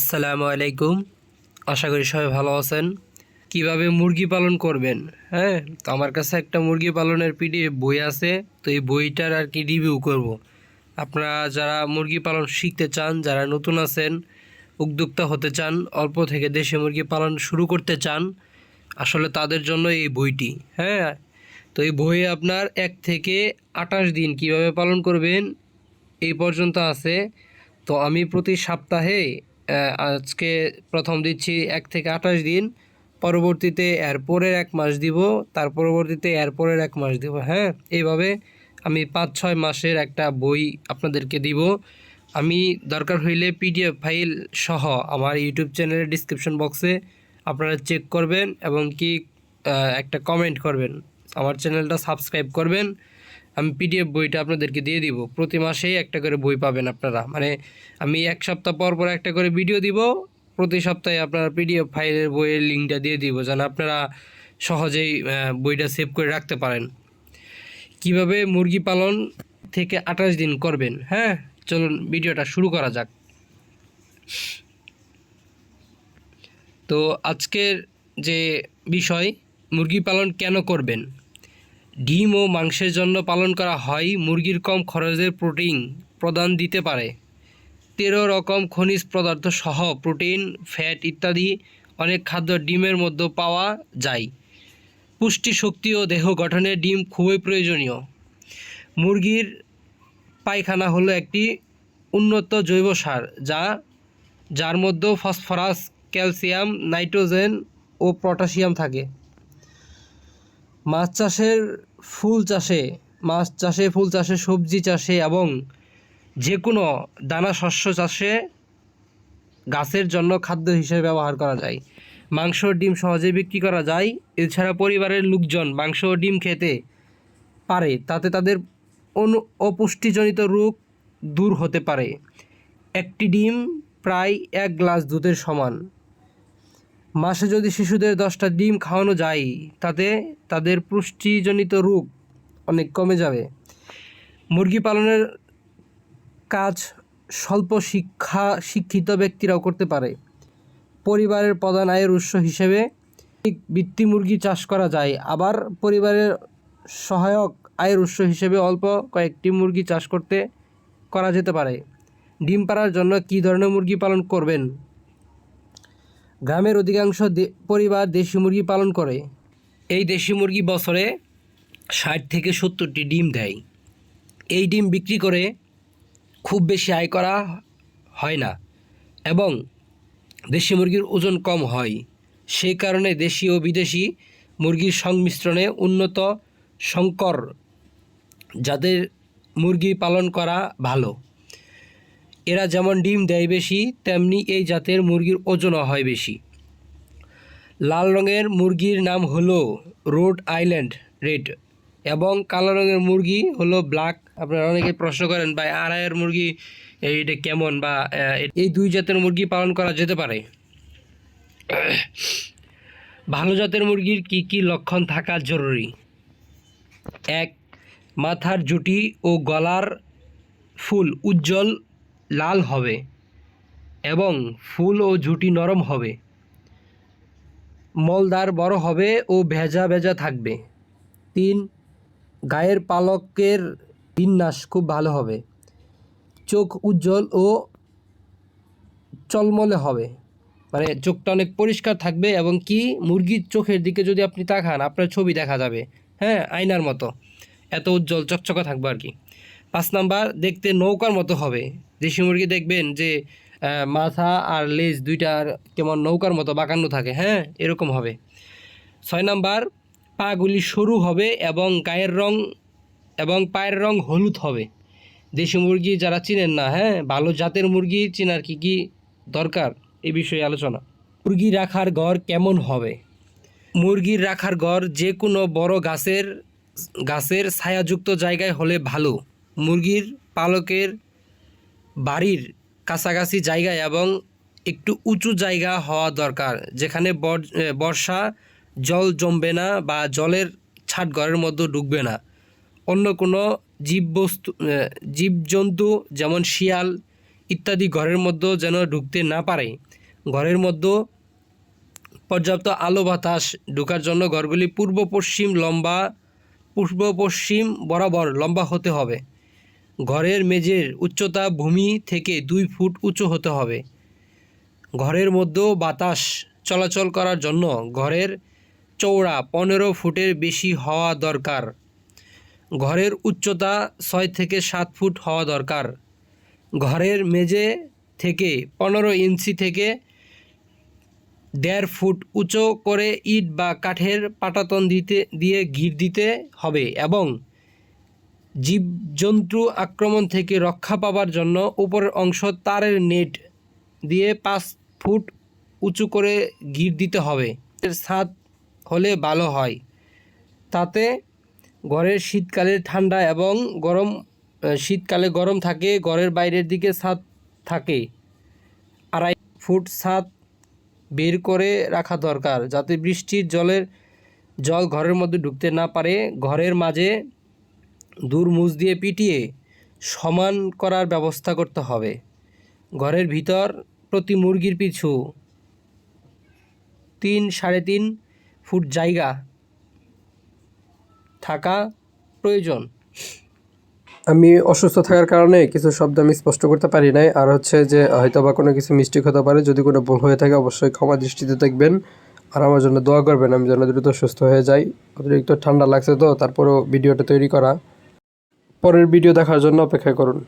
আসসালামু আলাইকুম। আশা করি সবাই ভালো আছেন। কীভাবে মুরগি পালন করবেন? হ্যাঁ তো আমার কাছে একটা মুরগি পালনের পিডিএফ বই আছে, তো এই বইটার আর কি রিভিউ করব। আপনারা যারা মুরগি পালন শিখতে চান, যারা নতুন আছেন, উদ্যোক্তা হতে চান, অল্প থেকে দেশে মুরগি পালন শুরু করতে চান, আসলে তাদের জন্য এই বইটি হ্যাঁ। তো এই বইয়ে আপনার এক থেকে আঠাশ দিন কীভাবে পালন করবেন, এই পর্যন্ত আছে। তো আমি প্রতি সপ্তাহে আজকে প্রথম দিচ্ছি এক থেকে আঠাশ দিন, পরবর্তীতে এর পরের এক মাস দিব, তার পরবর্তীতে এর পরের এক মাস দিব হ্যাঁ? এইভাবে আমি পাঁচ ছয় মাসের একটা বই আপনাদেরকে দিব। আমি দরকার হইলে পিডিএফ ফাইল সহ আমার ইউটিউব চ্যানেলের ডিসক্রিপশন বক্সে আপনারা চেক করবেন এবং কি একটা কমেন্ট করবেন। আমার চ্যানেলটা সাবস্ক্রাইব করবেন। আমি পিডিএফ বইটা আপনাদেরকে দিয়ে দিব। প্রতি মাসেই একটা করে বই পাবেন আপনারা। মানে আমি এক সপ্তাহ পর পর একটা করে ভিডিও দিব, প্রতি সপ্তাহে আপনারা পিডিএফ ফাইলের বইয়ের লিঙ্কটা দিয়ে দিব, যেন আপনারা সহজেই বইটা সেভ করে রাখতে পারেন। কীভাবে মুরগি পালন থেকে আঠাশ দিন করবেন হ্যাঁ? চলুন ভিডিওটা শুরু করা যাক। তো আজকের যে বিষয়, মুরগি পালন কেন করবেন? ডিম ও মাংসের জন্য পালন করা হয়। মুরগির কম খরচের প্রোটিন প্রদান দিতে পারে। তেরো রকম খনিজ পদার্থ সহ প্রোটিন, ফ্যাট ইত্যাদি অনেক খাদ্য ডিমের মধ্যে পাওয়া যায়। পুষ্টি, শক্তি ও দেহ গঠনে ডিম খুবই প্রয়োজনীয়। মুরগির পায়খানা হলো একটি উন্নত জৈব সার যা, যার মধ্যে ফসফরাস, ক্যালসিয়াম, নাইট্রোজেন ও পটাশিয়াম থাকে। মাছ চাষের ফুল চাষে, মাছ চাষে, ফুল চাষে, সবজি চাষে এবং যে কোনো দানা শস্য চাষে গাছের জন্য খাদ্য হিসেবে ব্যবহার করা যায়। মাংস ডিম সহজে বিক্রি করা যায়। এছাড়া পরিবারের লোকজন মাংস ডিম খেতে পারে, তাতে তাদের অনু, অপুষ্টিজনিত রোগ দূর হতে পারে। একটি ডিম প্রায় এক গ্লাস দুধের সমান। মাসে যদি শিশুদের দশটা ডিম খাওয়ানো যায়, তাতে তাদের পুষ্টিজনিত রোগ অনেক কমে যাবে। মুরগি পালনের কাজ স্বল্প শিক্ষা শিক্ষিত ব্যক্তিরাও করতে পারে। পরিবারের প্রধান আয়ের উৎস হিসেবে বৃত্তি মুরগি চাষ করা যায়। আবার পরিবারের সহায়ক আয়ের উৎস হিসেবে অল্প কয়েকটি মুরগি চাষ করতে করা যেতে পারে। ডিম পাড়ার জন্য কী ধরনের মুরগি পালন করবেন? গ্রামের অধিকাংশ পরিবার দেশি মুরগি পালন করে। এই দেশি মুরগি বছরে ষাট থেকে সত্তরটি ডিম দেয়। এই ডিম বিক্রি করে খুব বেশি আয় করা হয় না এবং দেশি মুরগির ওজন কম হয়। সেই কারণে দেশি ও বিদেশি মুরগির সংমিশ্রণে উন্নত সংকর যাদের মুরগি পালন করা ভালো। এরা যেমন ডিম দেয় বেশি, তেমনি এই জাতের মুরগির ওজনও হয় বেশি। লাল রঙের মুরগির নাম হলো রোড আইল্যান্ড রেড এবং কালো রঙের মুরগি হলো ব্ল্যাক। আপনারা অনেকে প্রশ্ন করেন, ভাই, আড়াইয়ের মুরগি এইটা কেমন? বা এই দুই জাতের মুরগি পালন করা যেতে পারে? ভালো জাতের মুরগির কি কি লক্ষণ থাকা জরুরি? এক, মাথার জুটি ও গলার ফুল উজ্জ্বল লাল হবে এবং ফুল ও ঝুটি নরম হবে। মলদার বড় হবে ও ভেজা ভেজা থাকবে। তিন, গায়ের পালকের বিন্যাস খুব ভালো হবে। চোখ উজ্জ্বল ও চলমলে হবে। মানে চোখটা অনেক পরিষ্কার থাকবে এবং কি মুরগির চোখের দিকে যদি আপনি তাকান, আপনার ছবি দেখা যাবে। হ্যাঁ আয়নার মতো। এত উজ্জ্বল, চকচকা থাকবে আর কি। পাঁচ নাম্বার, দেখতে নৌকার মতো হবে। দেশি মুরগি দেখবেন যে মাথা আর লেজ দুইটার কেমন নৌকার মতো বাঁকানো থাকে। হ্যাঁ এরকম হবে। ছয় নাম্বার, পাগুলি সরু হবে এবং গায়ের রং এবং পায়ের রং হলুদ হবে। দেশি মুরগি যারা চিনেন না হ্যাঁ ভালো জাতের মুরগি চেনার কি কি দরকার? এ বিষয়ে আলোচনা। মুরগি রাখার ঘর কেমন হবে? মুরগির রাখার ঘর যে কোনো বড় গাছের গাছের ছায়াযুক্ত জায়গায় হলে ভালো। মুরগির পালকের বাড়ির কাছাকাছি জায়গায় এবং একটু উঁচু জায়গা হওয়া দরকার, যেখানে বর- বর্ষা জল জমবে না বা জলের ছাট ঘরের মধ্যে ঢুকবে না। অন্য কোনো জীববস্তু জীবজন্তু যেমন শিয়াল ইত্যাদি ঘরের মধ্যে যেন ঢুকতে না পারে। ঘরের মধ্যে পর্যাপ্ত আলো বাতাস ঢোকার জন্য ঘরগুলি পূর্ব পশ্চিম লম্বা, পূর্ব পশ্চিম বরাবর লম্বা হতে হবে। ঘরের মেঝের উচ্চতা ভূমি থেকে দুই ফুট উঁচু হতে হবে। ঘরের মধ্যেও বাতাস চলাচল করার জন্য ঘরের চওড়া পনেরো ফুটের বেশি হওয়া দরকার। ঘরের উচ্চতা ছয় থেকে সাত ফুট হওয়া দরকার। ঘরের মেঝে থেকে পনেরো ইঞ্চি থেকে দেড় ফুট উঁচু করে ইট বা কাঠের পাটাতন দিতে, দিয়ে ঘির দিতে হবে এবং জীবজন্তু আক্রমণ থেকে রক্ষা পাবার জন্য উপরের অংশ তারের নেট দিয়ে পাঁচ ফুট উঁচু করে ঘির দিতে হবে। এর ছাদ হলে ভালো হয়। তাতে ঘরের শীতকালে ঠান্ডা এবং গরম শীতকালে গরম থাকে, ঘরের বাইরের দিকে ছাদ থাকে। আড়াই ফুট ছাদ বের করে রাখা দরকার যাতে বৃষ্টির জলের জল ঘরের মধ্যে ঢুকতে না পারে। ঘরের মাঝে দূর মুজ দিয়ে পিটিয়ে সমান করার ব্যবস্থা করতে হবে। ঘরের ভিতর প্রতি মুরগির পিছু তিন সাড়ে তিন ফুট জায়গা থাকা প্রয়োজন। আমি অসুস্থ থাকার কারণে কিছু শব্দ আমি স্পষ্ট করতে পারি নাই। আর হচ্ছে যে হয়তো বা কোনো কিছু মিস্টেক হতে পারে। যদি কোনো ভুল হয়ে থাকে, অবশ্যই ক্ষমা দৃষ্টিতে দেখবেন। আর আমার জন্য দোয়া করবেন। আমি যেন দ্রুত সুস্থ হয়ে যাই। অতিরিক্ত ঠান্ডা লাগছে তো, তারপরও ভিডিওটা তৈরি করা। পরের ভিডিও দেখার জন্য অপেক্ষা করুন।